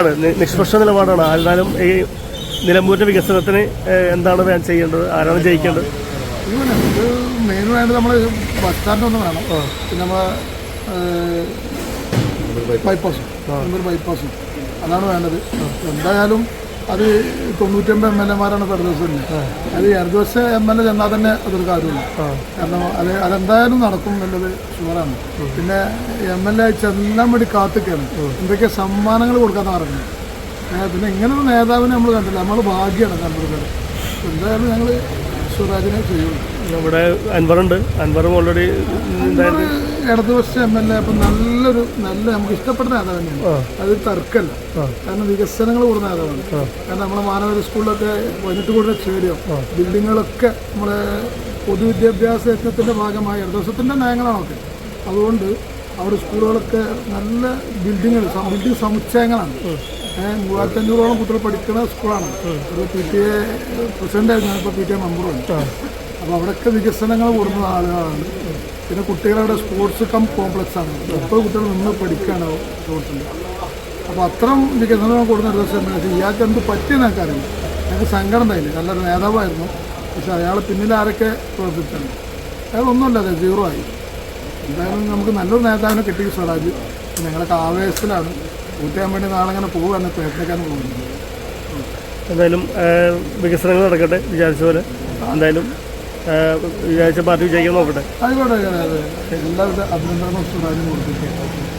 നിഷ്പക്ഷ നിലപാടാണ്. ആയിരുന്നാലും ഈ നിലമ്പൂരിന്റെ വികസനത്തിന് എന്താണ് ഞാൻ ചെയ്യേണ്ടത്? ആരാണ് ജയിക്കേണ്ടത്? ഇത് മെയിനായിട്ട് നമ്മൾ ബസ് സ്റ്റാൻഡ് ഒന്ന് വേണം. പിന്നെ നമ്മളെ ബൈപ്പാസും ബൈപ്പാസും അതാണ് വേണ്ടത്. എന്തായാലും അത് തൊണ്ണൂറ്റമ്പത് എം എൽ എമാരാണ് ഫെഡറേഷനിൽ അത് ഇടതുവശ എം എൽ എ ചെന്നാൽ തന്നെ അതൊരു കാര്യമില്ല കാരണം അത് അതെന്തായാലും നടക്കും എന്നുള്ളത് ഷുവറാണ്. പിന്നെ എം എൽ എ ചെല്ലാൻ വേണ്ടി കാത്തിക്കാണ് എന്തൊക്കെ സമ്മാനങ്ങൾ കൊടുക്കാൻ പറഞ്ഞു പിന്നെ ഇങ്ങനൊരു നേതാവിനെ നമ്മൾ കണ്ടില്ല നമ്മൾ ഭാഗ്യമാണ് കണ്ടുപിടിക്കുന്നത് എന്തായാലും ഞങ്ങൾ സ്വരാജിനെ ചെയ്യുള്ളൂ. ഇവിടെ അൻവറുണ്ട് അൻവറും ഓൾറെഡി ഇടതുപക്ഷ എം എൽ എ അപ്പം നല്ലൊരു നല്ല നമുക്ക് ഇഷ്ടപ്പെട്ട നേതാവ് തന്നെയാണ്. അത് തർക്കമല്ല കാരണം വികസനങ്ങൾ കൂടുന്ന നേതാവാണ്. കാരണം നമ്മളെ മാനവ സ്കൂളിലൊക്കെ പതിനെട്ട് കോടി സ്റ്റേഡിയം ബിൽഡിങ്ങുകളൊക്കെ നമ്മളെ പൊതുവിദ്യാഭ്യാസ യജ്ഞത്തിന്റെ ഭാഗമായ ഇടതുപക്ഷത്തിന്റെ നയങ്ങളാണൊക്കെ അതുകൊണ്ട് അവിടെ സ്കൂളുകളൊക്കെ നല്ല ബിൽഡിങ്ങൾ ബിൽഡിംഗ് സമുച്ചയങ്ങളാണ്. മൂവായിരത്തഞ്ഞൂറോളം മൂവായിരത്തി അഞ്ഞൂറോളം കുട്ടികൾ പഠിക്കുന്ന സ്കൂളാണ്. പി ടി എ പ്രസിഡന്റ് ആയിരുന്നു ഇപ്പോൾ പി ടി എ മെമ്പറുണ്ട് അപ്പോൾ അവിടെയൊക്കെ വികസനങ്ങൾ കൂടുന്ന ആളുകളാണ്. പിന്നെ കുട്ടികളുടെ സ്പോർട്സ് കം കോംപ്ലക്സ് ആണ്. മുപ്പത് കുട്ടികൾ നിന്ന് പഠിക്കാനോ സ്പോർട്സിൽ അപ്പോൾ അത്തരം വികസനം കൊടുക്കുന്ന ഒരു ദിവസം എന്താ ഇയാൾക്ക് എന്ത് പറ്റിയെന്ന് എനിക്കറിയില്ല ഞങ്ങൾക്ക് സങ്കടം നല്ലൊരു നേതാവായിരുന്നു. പക്ഷെ അയാൾ പിന്നിൽ ആരൊക്കെ പ്രവർത്തിച്ചാണ് അയാളൊന്നുമല്ല അതെ സീറോ ആയി. എന്തായാലും നമുക്ക് നല്ലൊരു നേതാവിനെ കിട്ടി സ്വരാജ് ഞങ്ങളൊക്കെ ആവേശത്തിലാണ്. കൂട്ടാൻ വേണ്ടി നാളെ അങ്ങനെ പോവുകയാണ്. പ്രയത്നിക്കാൻ പോകുന്നത്. എന്തായാലും വികസനങ്ങൾ നടക്കട്ടെ വിചാരിച്ച പോലെ. എന്തായാലും വിചാരിച്ച പാർട്ടി വിജയിക്കാൻ നോക്കട്ടെ. ആയിക്കോട്ടെ കൊടുത്തിട്ട്